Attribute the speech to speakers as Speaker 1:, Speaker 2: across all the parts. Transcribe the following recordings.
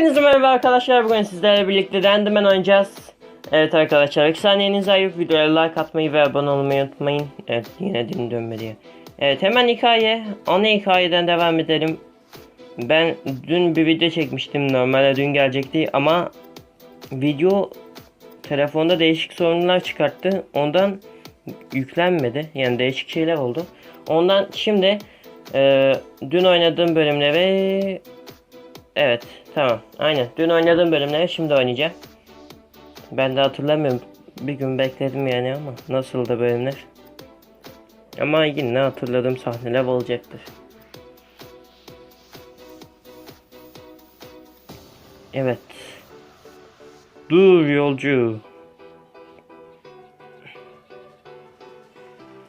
Speaker 1: Hepinize merhaba arkadaşlar. Bugün sizlerle birlikte Dendimen oynayacağız. Evet arkadaşlar. 2 saniyenizi ayırıp videoya like atmayı ve abone olmayı unutmayın. Evet yine dilim dönmedi. Evet hemen hikaye. Ana hikayeden devam edelim. Ben dün bir video çekmiştim. Normalde dün gelecekti ama video telefonda değişik sorunlar çıkarttı. Ondan yüklenmedi. Yani değişik şeyler oldu. Ondan şimdi e, dün oynadığım bölümleri Evet tamam aynen dün oynadığım bölümleri şimdi oynayacağım. Ben de hatırlamıyorum. Bir gün bekledim yani ama nasıldı bölümler. Ama yine hatırladığım sahneler olacaktır. Evet. Dur yolcu.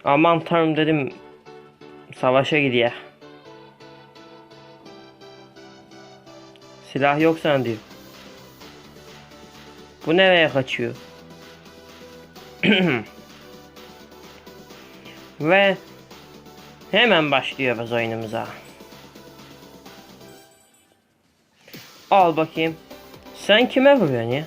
Speaker 1: Aman tanrım dedim. Savaşa gidiyor. Silah yok sandım. Bu nereye kaçıyor? Ve hemen başlıyoruz oyunumuza. Al bakayım. Sen kime vuruyorsun ya?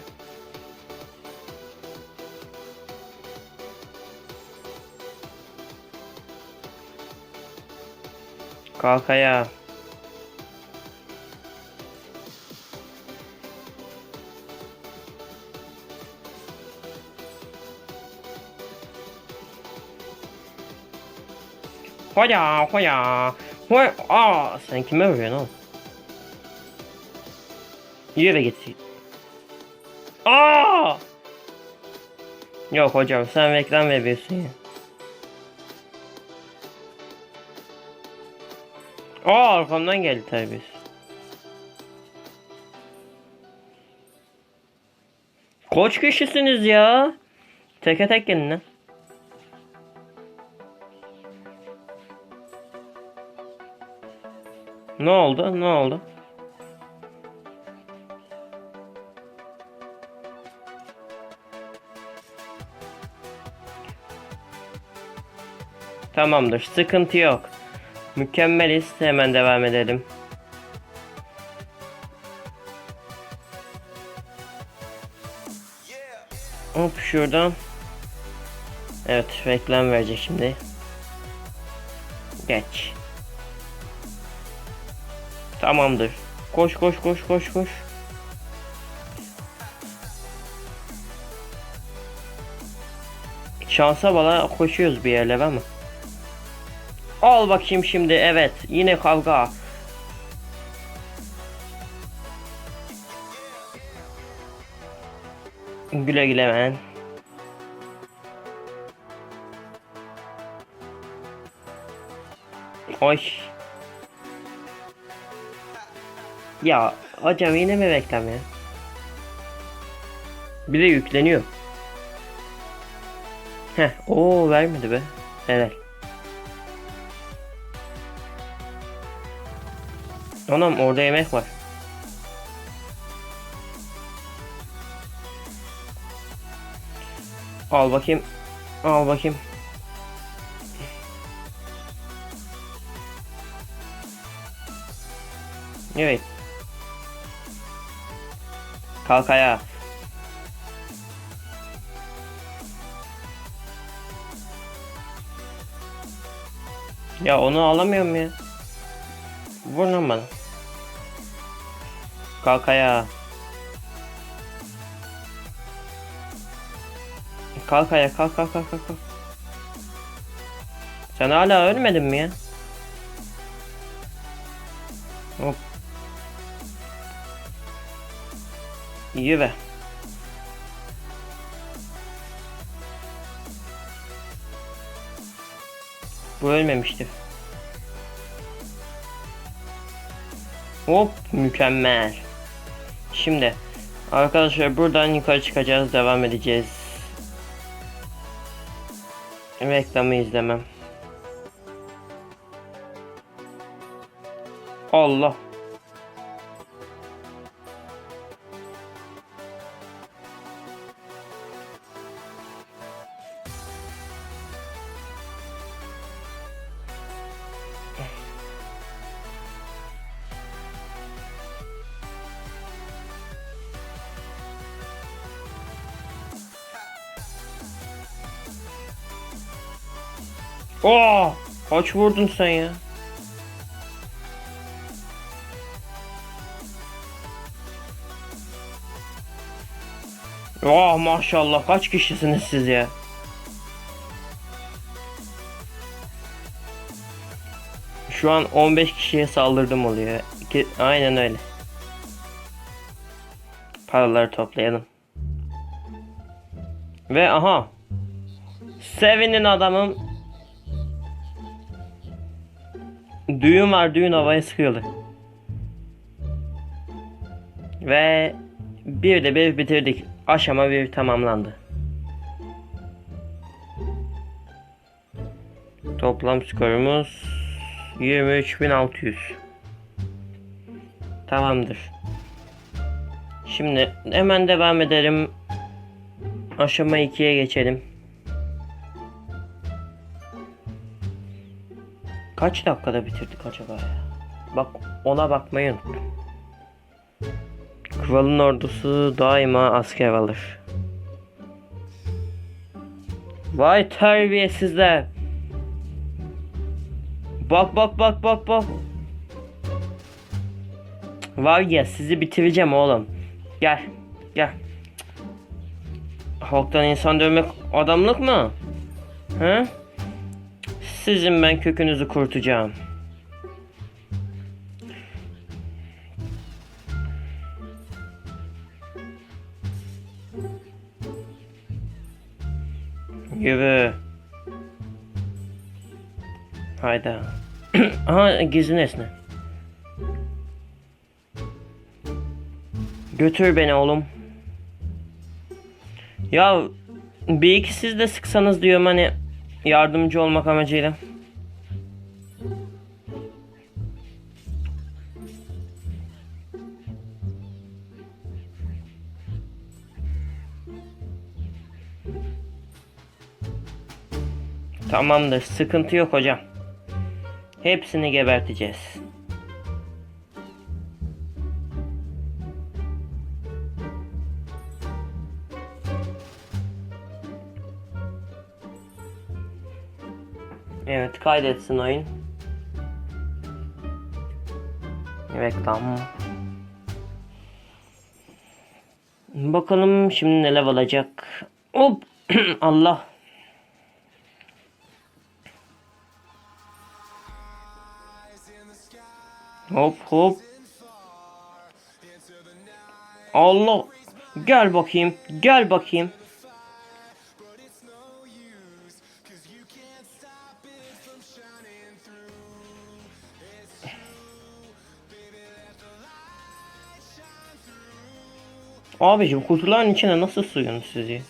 Speaker 1: Kalk ayağa. Hoya hoya. Hoy aa sen kime vuruyorsun oğlum? Yürü git. Aa! Yok hocam sen reklam veriyorsun ya. Aa arkamdan geldi tabi. Koç kişisiniz ya. Teke tek gelin lan. Ne oldu? Ne oldu? Tamamdır. Sıkıntı yok. Mükemmeliz. Hemen devam edelim. Hop şuradan. Evet reklam verecek şimdi. Geç. Tamamdır. Koş koş koş koş koş. Şansa bala koşuyoruz bir yerlere ama. Al bakayım şimdi evet yine kavga. Güle güle ben. Oy. Ya hocam yine mi reklam ya? Bir de yükleniyor. Heh, o vermedi be. Helal. Anam orada yemek var. Al bakayım. Al bakayım. Evet. Kalk ayağa. Ya onu alamıyorum ya. Vur lan bana. Kalk ayağa. Kalk ayağa kalk kalk kalk kalk. Sen hala ölmedin mi ya? Be. Bu ölmemişti. Hop mükemmel. Şimdi arkadaşlar buradan yukarı çıkacağız devam edeceğiz. Reklamı izlemem. Allah. Oo! Kaç vurdun sen ya? Oh maşallah kaç kişisiniz siz ya? Şu an 15 kişiye saldırdım oluyor. İki- aynen öyle. Paraları toplayalım. Ve aha. Sevinin adamım. Düğün var düğün havaya sıkıyordu. Ve bir de bir bitirdik. Aşama bir tamamlandı. Toplam skorumuz 23600. Tamamdır. Şimdi hemen devam edelim. Aşama 2'ye geçelim. Kaç dakikada bitirdik acaba ya? Bak ona bakmayı unuttum. Kralın ordusu daima asker alır. Vay terbiyesizler. Bak bak bak bak bak. Var ya sizi bitireceğim oğlum. Gel. Gel. Halktan insan dövmek adamlık mı? He? Sizin ben kökünüzü kurtacağım. Yürü. Hayda. Aha gizli nesne. Götür beni oğlum. Ya bir iki siz de sıksanız diyorum hani yardımcı olmak amacıyla. Tamamdır, sıkıntı yok hocam. Hepsini geberteceğiz. Evet, kaydetsin oyun. Reklam. Bakalım şimdi ne level alacak. Hop! Allah! Hop hop. Allah. Gel bakayım. Gel bakayım. Abicim kutuların içine nasıl sığıyorsunuz siz ya?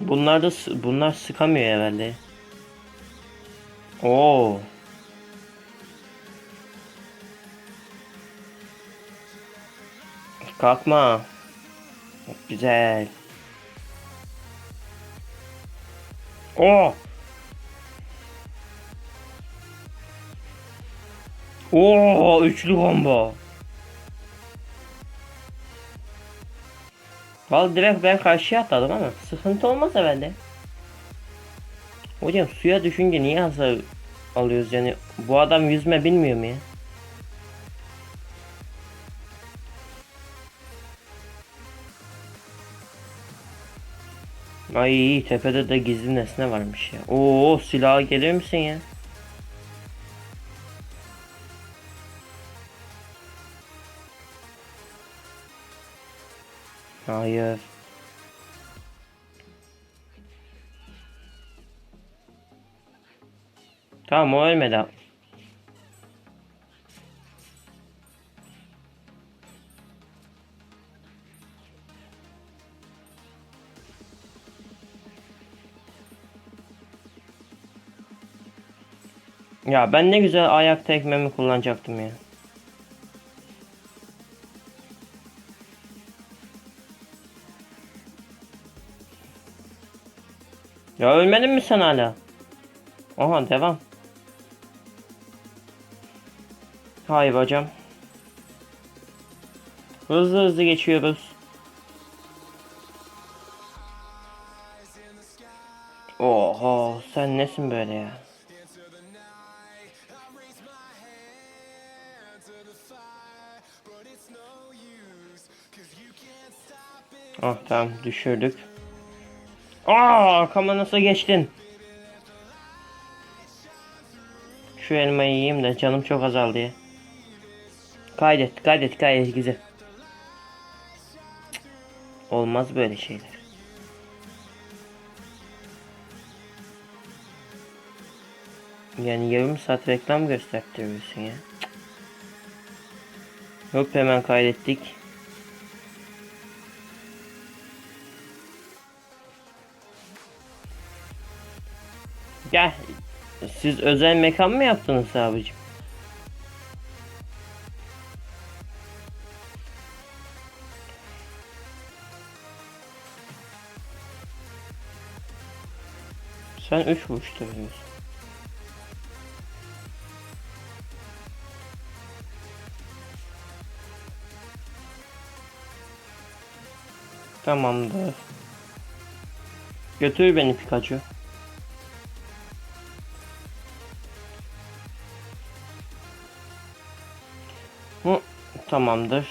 Speaker 1: Bunlar da bunlar sıkamıyor herhalde. Oo. Kalkma. Güzel. Oo. Oo, üçlü combo. Vallahi direkt ben karşıya atladım ama sıkıntı olmaz herhalde. Hocam suya düşünce niye hasar alıyoruz yani? Bu adam yüzme bilmiyor mu ya? Ay tepede de gizli nesne varmış ya. Oo silaha gelir misin ya? Hayır. Tamam o ölmedi. Ya ben ne güzel ayak tekmemi kullanacaktım ya. Ya ölmedin mi sen hala? Oha devam. Hay bacam. Hızlı hızlı geçiyoruz. Oha sen nesin böyle ya? Ah tamam düşürdük. Aa arkama nasıl geçtin? Şu elmayı yiyeyim de canım çok azaldı ya. Kaydet kaydet kaydet güzel. Cık, Olmaz böyle şeyler. Yani yarım saat reklam göstertiyorsun ya. Hop hemen kaydettik. Gel. Siz özel mekan mı yaptınız abicim? Sen üç buçukta veriyorsun. Tamamdır. Götür beni Pikachu. Tamamdır.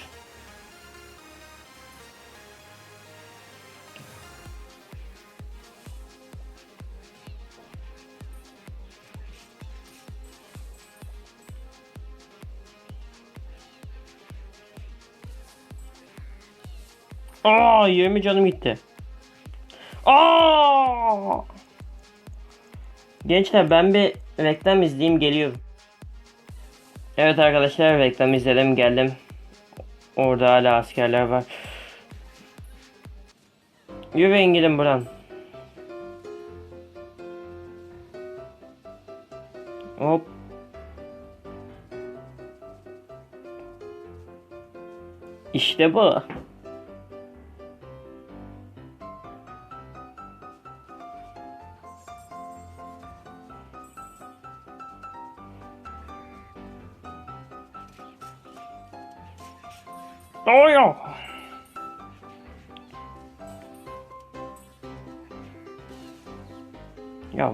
Speaker 1: Aa 20 canım gitti. Aa! Gençler ben bir reklam izleyeyim geliyorum. Evet arkadaşlar reklam izledim geldim. Orada hala askerler var. Yürüyün gidin buradan. Hop. İşte bu. Doğuyor. Ya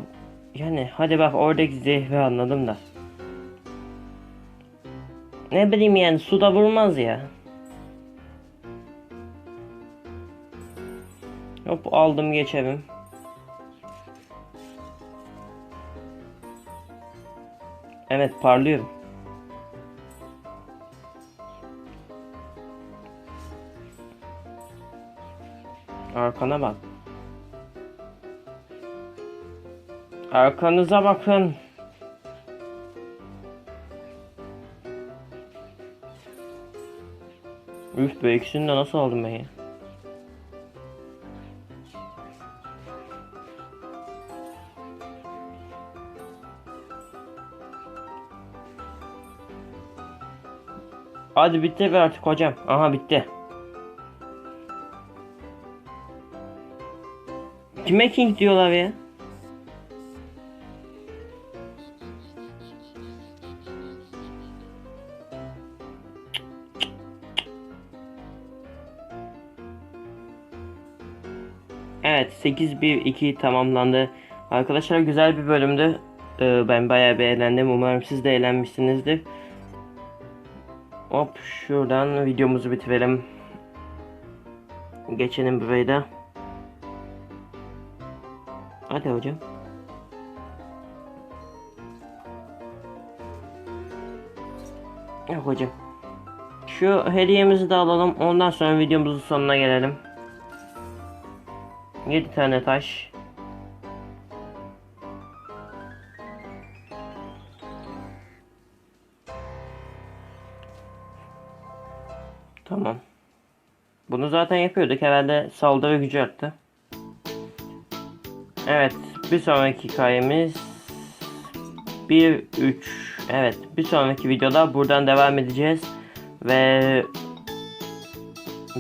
Speaker 1: yani hadi bak oradaki zehri anladım da. Ne bileyim yani suda vurmaz ya. Hop aldım geçelim. Evet parlıyorum. Arkana bak. Arkanıza bakın. Üf be ikisini de nasıl aldım ben ya? Hadi bitti be artık hocam. Aha bitti. Kime king diyorlar ya? Evet 8-1-2 tamamlandı. Arkadaşlar güzel bir bölümdü. Ee, ben bayağı bir eğlendim. Umarım siz de eğlenmişsinizdir. Hop şuradan videomuzu bitirelim. Geçelim burayı da. Hadi hocam. Yok hocam. Şu hediyemizi de alalım. Ondan sonra videomuzun sonuna gelelim. 7 tane taş. Tamam. Bunu zaten yapıyorduk. Herhalde saldırı gücü arttı. Evet. Bir sonraki hikayemiz 1 3 Evet. Bir sonraki videoda buradan devam edeceğiz. Ve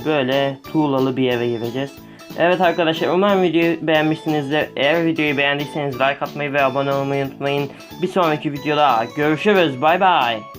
Speaker 1: böyle tuğlalı bir eve gireceğiz. Evet arkadaşlar umarım videoyu beğenmişsinizdir. Eğer videoyu beğendiyseniz like atmayı ve abone olmayı unutmayın. Bir sonraki videoda görüşürüz. Bay bay.